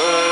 say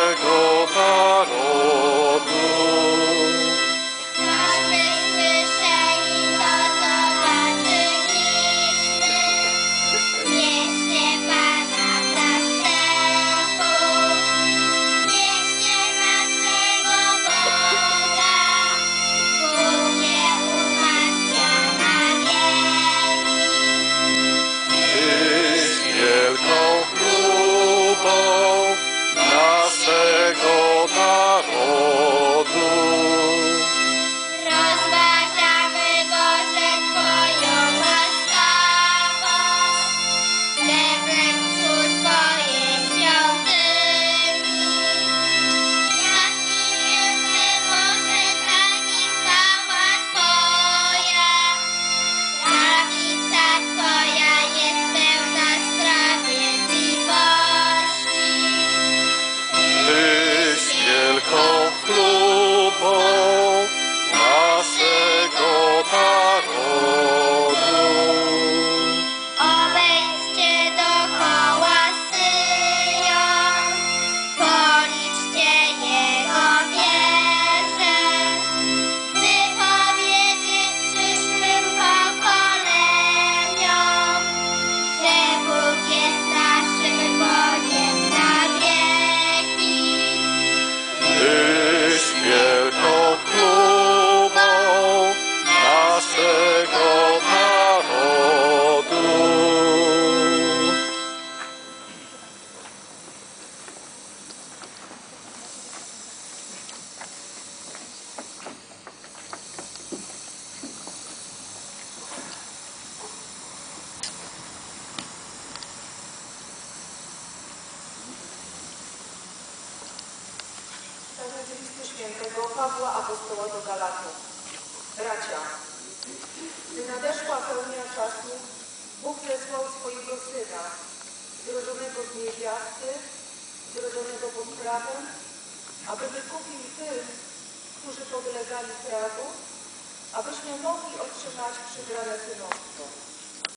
Pawła Apostoła do Galatów. Bracia, gdy nadeszła pełnia czasu, Bóg zesłał swojego Syna, zrodzonego z niewiasty, zrodzonego pod prawem, aby wykupił tych, którzy podlegali prawu, abyśmy mogli otrzymać przybrane synostwo.